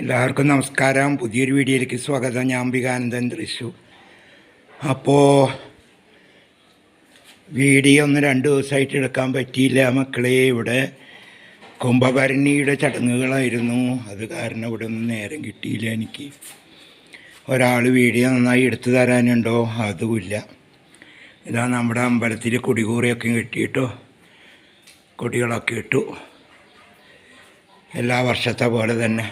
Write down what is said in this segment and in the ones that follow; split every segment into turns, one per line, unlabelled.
എല്ലാവർക്കും നമസ്കാരം. പുതിയൊരു വീഡിയോയിലേക്ക് സ്വാഗതം. ഞാൻ അംബികാനന്ദൻ തൃശു അപ്പോൾ വീഡിയോ ഒന്ന് രണ്ട് ദിവസമായിട്ട് എടുക്കാൻ പറ്റിയില്ല മക്കളെ. ഇവിടെ കുംഭഭരണിയുടെ ചടങ്ങുകളായിരുന്നു. അത് കാരണം ഇവിടെ ഒന്നും നേരം കിട്ടിയില്ല എനിക്ക്. ഒരാൾ വീഡിയോ നന്നായി എടുത്തു തരാനുണ്ടോ? അതുമില്ല. ഇതാ നമ്മുടെ അമ്പലത്തിൽ കൊടികൂറിയൊക്കെ കിട്ടിയിട്ടോ കൊടികളൊക്കെ ഇട്ടു. എല്ലാ വർഷത്തെ പോലെ തന്നെ.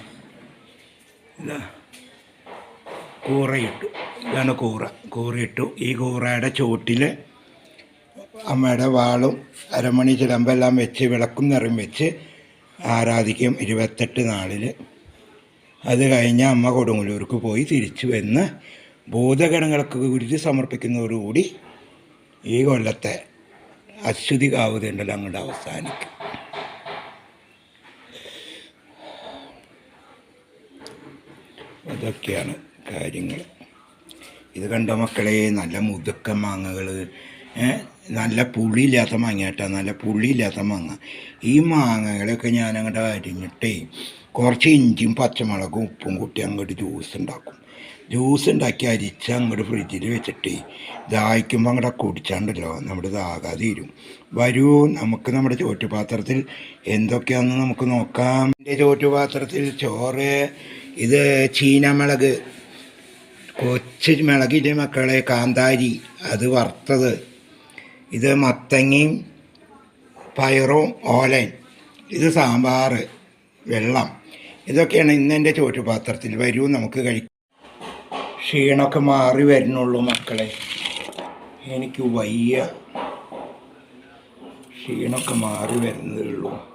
കൂറയിട്ടു. ഇതാണ് കൂറ. കൂറയിട്ടു. ഈ കൂറയുടെ ചുവട്ടിൽ അമ്മയുടെ വാളും അരമണി ചിലമ്പെല്ലാം വെച്ച് വിളക്കും നിറം വെച്ച് ആരാധിക്കും ഇരുപത്തെട്ട് നാളിൽ അത് കഴിഞ്ഞ് അമ്മ കൊടുങ്ങല്ലൂർക്ക് പോയി തിരിച്ചു വന്ന് ഭൂതഗണങ്ങൾക്ക് കുറിച്ച് സമർപ്പിക്കുന്നതോടുകൂടി ഈ കൊല്ലത്തെ അശ്വതി കാവുതയുണ്ടല്ലോ അങ്ങോട്ട് അവസാനിക്കും. അതൊക്കെയാണ് കാര്യങ്ങൾ. ഇത് കണ്ട മക്കളെ നല്ല മുതുക്ക മാങ്ങകൾ നല്ല പുളിയില്ലാത്ത മാങ്ങ കേട്ടോ നല്ല പുളിയില്ലാത്ത മാങ്ങ. ഈ മാങ്ങകളൊക്കെ ഞാൻ അങ്ങോട്ട് അരിഞ്ഞിട്ടേ കുറച്ച് ഇഞ്ചിയും പച്ചമുളകും ഉപ്പും കൂട്ടി അങ്ങോട്ട് ജ്യൂസ് ഉണ്ടാക്കും. ജ്യൂസ് ഉണ്ടാക്കി അരിച്ച് അങ്ങോട്ട് ഫ്രിഡ്ജിൽ വെച്ചിട്ട് ദാഹിക്കുമ്പോൾ അങ്ങോട്ട് കുടിച്ചാണ്ടല്ലോ നമ്മുടെ ദാഹാതെ തീരും. വരൂ നമുക്ക് നമ്മുടെ ചോറ്റുപാത്രത്തിൽ എന്തൊക്കെയാണെന്ന് നമുക്ക് നോക്കാം. എന്റെ ചോറ്റുപാത്രത്തിൽ ചോറ് ഇത് ചീനമിളക് കൊച്ചു മിളകിന്റെ മക്കളെ കാന്താരി അത് വറുത്തത്. ഇത് മത്തങ്ങയും പയറും ഓലൻ ഇത് സാമ്പാർ വെള്ളം. ഇതൊക്കെയാണ് ഇന്നെന്റെ ചോറ്റുപാത്രത്തിൽ. വരൂ നമുക്ക് കഴിക്കാം. ക്ഷീണമൊക്കെ മാറി വരുന്നുള്ളൂ മക്കളെ. എനിക്ക് വയ്യ. ക്ഷീണമൊക്കെ മാറി വരുന്നേ ഉള്ളൂ.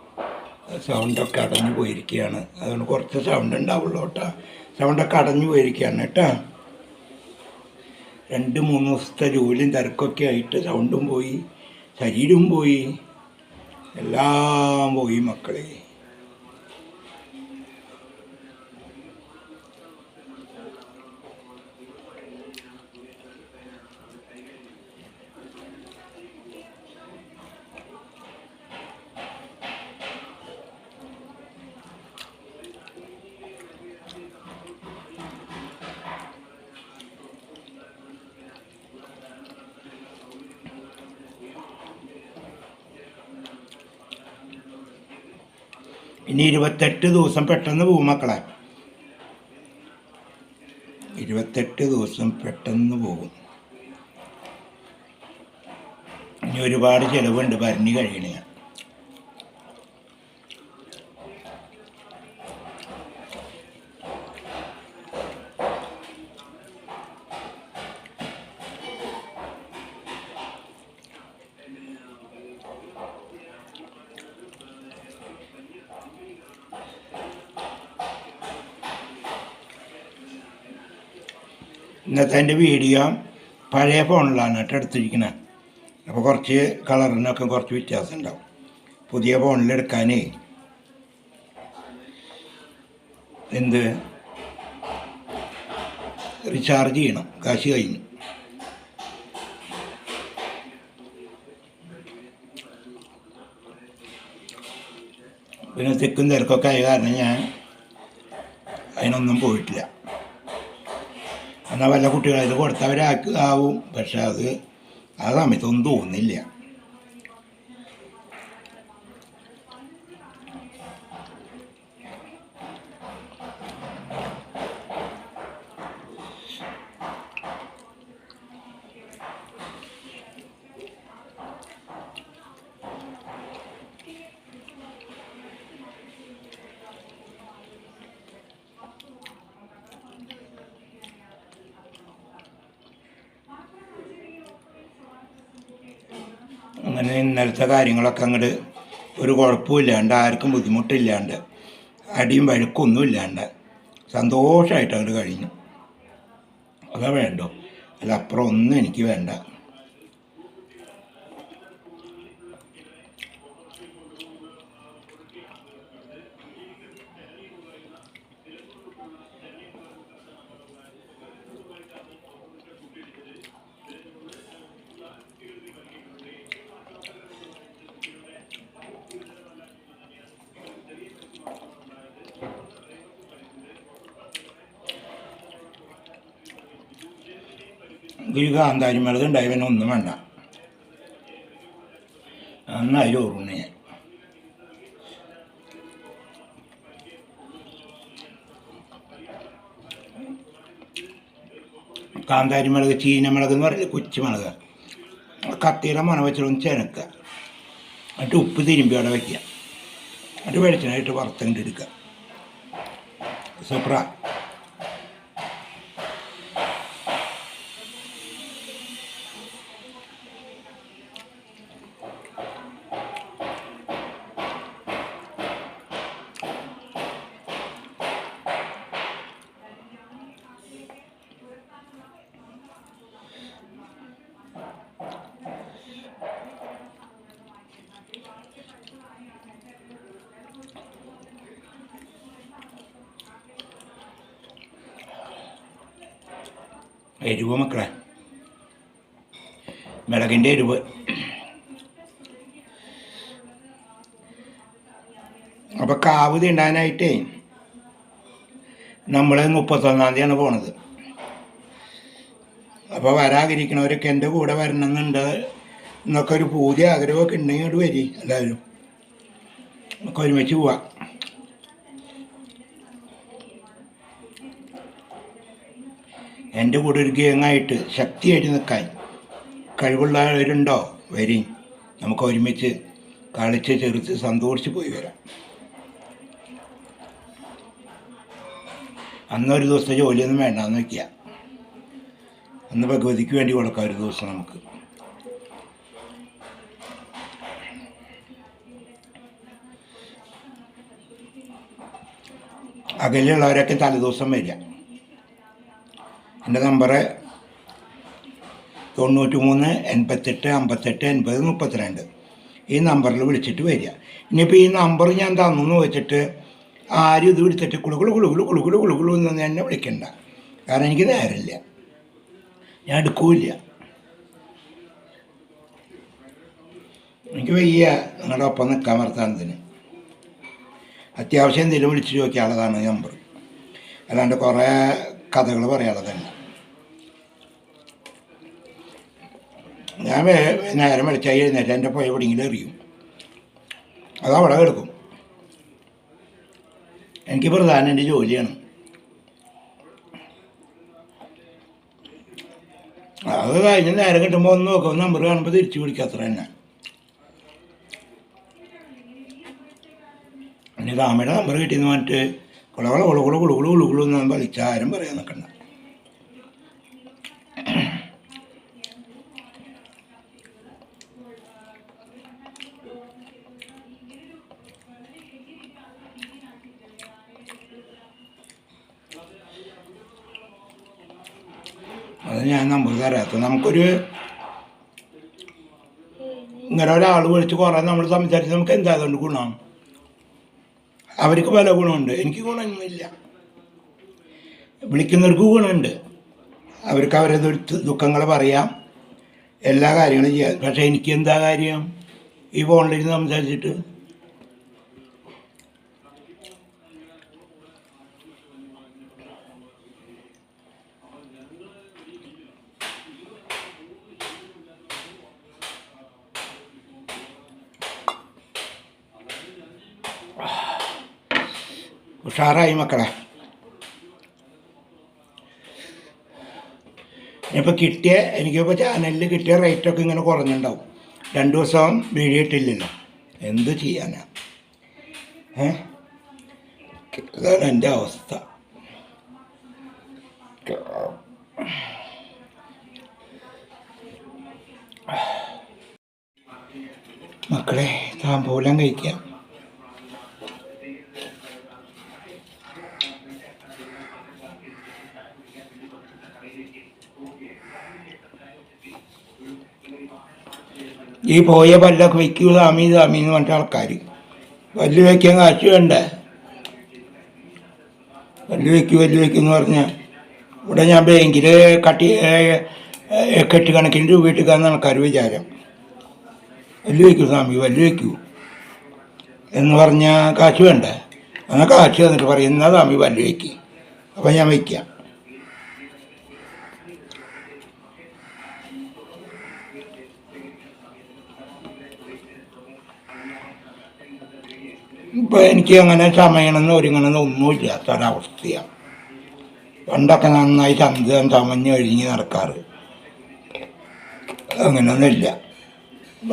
സൗണ്ടൊക്കെ അടഞ്ഞു പോയിരിക്കുകയാണ്. അതുകൊണ്ട് കുറച്ച് സൗണ്ട് ഉണ്ടാവുള്ളൂ കേട്ടോ. സൗണ്ടൊക്കെ അടഞ്ഞു പോയിരിക്കുകയാണ് കേട്ടോ. രണ്ട് മൂന്ന് ദിവസത്തെ ജോലിയും തിരക്കൊക്കെ ആയിട്ട് സൗണ്ടും പോയി ശരീരവും പോയി. എല്ലാം പോയി മക്കളെ. ഇനി ഇരുപത്തെട്ട് ദിവസം പെട്ടെന്ന് പോകും മക്കളെ. ഇരുപത്തെട്ട് ദിവസം പെട്ടെന്ന് പോകും ഇനി ഒരുപാട് ചിലവുണ്ട് ഭരണി കഴിയണേ ഇന്നത്തെ എന്റെ വീഡിയോ പഴയ ഫോണിലാണ് കേട്ടോ എടുത്തിരിക്കുന്നത്. അപ്പോൾ കുറച്ച് കളറിനൊക്കെ കുറച്ച് വ്യത്യാസം ഉണ്ടാവും. പുതിയ ഫോണിലെടുക്കാനേ എന്ത്? റീചാർജ് ചെയ്യണം. കാശ് കഴിഞ്ഞു. പിന്നെ തിക്കും തിരക്കൊക്കെ ആയ കാരണം ഞാൻ അതിനൊന്നും പോയിട്ടില്ല. എന്നാൽ വല്ല കുട്ടികളെ കൊടുത്തവരാക്കാവും കൊടുത്തവരാക്ക് ആവും. പക്ഷെ അത് ആ സമയത്തൊന്നും തോന്നില്ല അങ്ങനെ ഇന്നലത്തെ കാര്യങ്ങളൊക്കെ അങ്ങോട്ട് ഒരു കുഴപ്പമില്ലാണ്ട് ആർക്കും ബുദ്ധിമുട്ടില്ലാണ്ട് അടിയും വഴക്കൊന്നും ഇല്ലാണ്ട് സന്തോഷമായിട്ട് അങ്ങോട്ട് കഴിഞ്ഞു. അതാ വേണ്ടോ? അല്ല അപ്പുറം ഒന്നും എനിക്ക് വേണ്ട. ഈ കാന്താരി മുളക് ഉണ്ടായി ഒന്നും വേണ്ട. നന്നായി ചോറുണ്ണി. ഞാൻ കാന്താരി മുളക് ചീനമുളക് എന്ന് പറയില്ല കുച്ചിമുളക് കത്തിയുടെ മണം വെച്ചിട്ടൊന്ന് ചെനക്കുക. എന്നിട്ട് ഉപ്പ് തിരുമ്പി അവിടെ വയ്ക്കുക. എന്നിട്ട് വെളിച്ചെണ്ണയിട്ട് വറുത്തങ്ങോട്ട് എടുക്കുക. സൂപ്പറാ. എരിവ് മക്കളെ? മിളകിന്റെ എരിവ്. അപ്പോൾ കാവ് തിണ്ടാനായിട്ടേ നമ്മൾ മുപ്പത്തൊന്നാം തീയതിയാണ് പോണത്. അപ്പോൾ വരാതിരിക്കണവരൊക്കെ എന്റെ കൂടെ വരണമെന്നുണ്ട്. എന്നൊക്കെ ഒരു പൂതി ആഗ്രഹമൊക്കെ ഉണ്ടെങ്കിൽ അവിടെ വരി എല്ലാവരും. നമുക്ക് ഒരുമിച്ച് പോവാം. എന്റെ കൂടെ ഒരു ഗേങ്ങായിട്ട് ശക്തിയായിട്ട് നിൽക്കാൻ കഴിവുള്ളവരുണ്ടോ? വരി. നമുക്ക് ഒരുമിച്ച് കളിച്ച് ചെറുത്ത് സന്തോഷിച്ച് പോയി വരാം. അന്നൊരു ദിവസത്തെ ജോലിയൊന്നും വേണ്ടാന്ന് വയ്ക്കുക അന്ന് ഭഗവതിക്ക് വേണ്ടി കൊടുക്കാം ഒരു ദിവസം നമുക്ക്. അകലെയുള്ളവരൊക്കെ തലേദിവസം വരിക. എന്റെ നമ്പറ് തൊണ്ണൂറ്റി മൂന്ന് എൺപത്തെട്ട് അമ്പത്തെട്ട് എൺപത് മുപ്പത്തിരണ്ട്. ഈ നമ്പറിൽ വിളിച്ചിട്ട് വരിക. ഇനിയിപ്പോൾ ഈ നമ്പർ ഞാൻ തന്നു വെച്ചിട്ട് ആരും ഇത് വിളിച്ചിട്ട് കുളുകുളു കുളുകുളു കുളുകുളു കുളുകുളു എന്നൊന്നും എന്നെ വിളിക്കണ്ട. കാരണം എനിക്ക് നേരമില്ല. ഞാൻ എടുക്കൂല എനിക്ക് വയ്യ നിങ്ങളുടെ ഒപ്പം നിൽക്കാൻ വർത്താനത്തിന്. അത്യാവശ്യം എന്തെങ്കിലും വിളിച്ച് ചോദിക്കാനുള്ളതാണ് നമ്പർ. അല്ലാണ്ട് കുറേ കഥകൾ പറയാനുള്ളതല്ല ഞാൻ നേരം വെളിച്ചായി എഴുന്നേറ്റ് എന്റെ പോയ എവിടെയെങ്കിലും എറിയും അത് അവിടെ കിടക്കും എനിക്ക് പ്രധാനം എന്റെ ജോലിയാണ് അത് കഴിഞ്ഞ് നേരം കിട്ടുമ്പോൾ ഒന്ന് നോക്കും നമ്പർ കാണുമ്പോൾ തിരിച്ചു പിടിക്കാത്ര തന്നെ ഇനി രാമയുടെ നമ്പർ കിട്ടിയെന്ന് പറഞ്ഞിട്ട് കുളകുള കുളകുള കുളുകുളു കുളുകുളു എന്ന് വിളിച്ച ആരും പറയാൻ നിൽക്കണ്ട അത് ഞാൻ തരാത്ത നമുക്കൊരു ഇങ്ങനെ ഒരാൾ വിളിച്ച് കുറേ നമ്മൾ സംസാരിച്ച് നമുക്ക് എന്താ അതുകൊണ്ട് ഗുണം? അവർക്ക് പല ഗുണമുണ്ട്. എനിക്ക് ഗുണമൊന്നുമില്ല. വിളിക്കുന്നവർക്ക് ഗുണമുണ്ട്. അവർക്ക് അവരുടെ ദുഃഖ- ദുഃഖങ്ങൾ പറയാം. എല്ലാ കാര്യങ്ങളും ചെയ്യാം. പക്ഷേ എനിക്ക് എന്താ കാര്യം? ഈ ഫോണിലിരുന്ന് സംസാരിച്ചിട്ട് ഉഷാറായി മക്കളെ. ഇനിയിപ്പോൾ കിട്ടിയ എനിക്കിപ്പോൾ ചാനലിൽ കിട്ടിയ റേറ്റൊക്കെ ഇങ്ങനെ കുറഞ്ഞിട്ടുണ്ടാവും രണ്ട് ദിവസം വീഡിയോ ഇട്ടില്ലല്ലോ. എന്ത് ചെയ്യാനാ? ഏ? ഇതാണ് എന്റെ അവസ്ഥ. മക്കളെ താമ്പൂലം കഴിക്കാം. ഈ പോയ പല്ലൊക്കെ വയ്ക്കൂ സ്വാമി സ്വാമി എന്ന് പറഞ്ഞ ആൾക്കാർ പല്ല് വയ്ക്കാൻ കാശ് വേണ്ടേ? പല്ല് വയ്ക്കൂ പല്ല് വയ്ക്കൂ എന്ന് പറഞ്ഞാൽ ഇവിടെ ഞാൻ ബാങ്കിൽ കട്ടി കെട്ട് കണക്കിന് രൂപ ഇട്ടുക്കാന്ന് ആൾക്കാർ വിചാരം. പല്ല് വയ്ക്കൂ സ്വാമി പല്ല് വയ്ക്കൂ എന്ന് പറഞ്ഞാൽ കാശ് വേണ്ടേ? എന്നാൽ കാശ് തന്നിട്ട് പറയും എന്നാ സ്വാമി പല്ല് വയ്ക്കുക അപ്പം ഞാൻ വയ്ക്കാം. ഇപ്പം എനിക്ക് അങ്ങനെ ചമയണമെന്ന് ഒരുങ്ങണമെന്ന് ഒന്നുമില്ലാത്ത ഒരവസ്ഥയാണ് പണ്ടൊക്കെ നന്നായി ചന്തം ചമഞ്ഞ് ഒഴുങ്ങി നടക്കാറ്. അങ്ങനെയൊന്നുമില്ല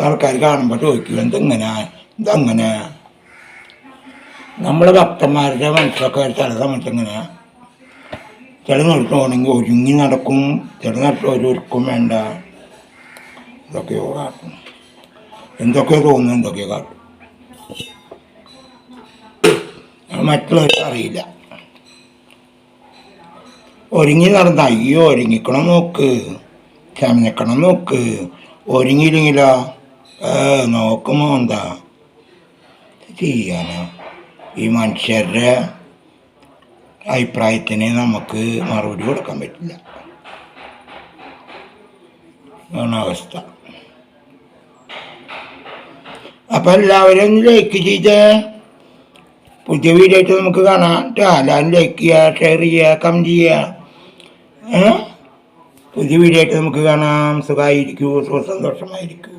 ആൾക്കാർ കാണുമ്പോൾ ചോദിക്കും എന്തെങ്ങനെ? ഇതങ്ങനെ? നമ്മളെ ഭക്തന്മാരുടെ മനസ്സൊക്കെ ചില സമയത്ത് ഇങ്ങനെ ചില നിർത്തുവാണെങ്കിൽ ഒരുങ്ങി നടക്കും ചില നേരത്ത് ഒരു ഒരുക്കും വേണ്ട. ഇതൊക്കെയോ കാട്ടും എന്തൊക്കെയോ തോന്നുന്നു എന്തൊക്കെയോ കാട്ടും അത് മറ്റുള്ളവർക്ക് അറിയില്ല. ഒരുങ്ങി നടന്ന അയ്യോ ഒരുങ്ങിക്കണം നോക്ക്. ചമഞ്ഞക്കണം നോക്ക്. ഒരുങ്ങിയില്ലെങ്കിലോ? ഏ നോക്കുമോ എന്താ ചെയ്യാനോ? ഈ മനുഷ്യരുടെ അഭിപ്രായത്തിന് നമുക്ക് മറുപടി കൊടുക്കാൻ പറ്റില്ല. അവസ്ഥ. അപ്പം എല്ലാവരും ലൈക്ക് ചെയ്തേ. പുതിയ വീഡിയോ ആയിട്ട് നമുക്ക് കാണാം. എല്ലാവരും ലൈക്ക് ചെയ്യുക ഷെയർ ചെയ്യുക കമന്റ് ചെയ്യുക. പുതിയ വീഡിയോ ആയിട്ട് നമുക്ക് കാണാം. സുഖമായിരിക്കൂ സുഖസന്തോഷമായിരിക്കൂ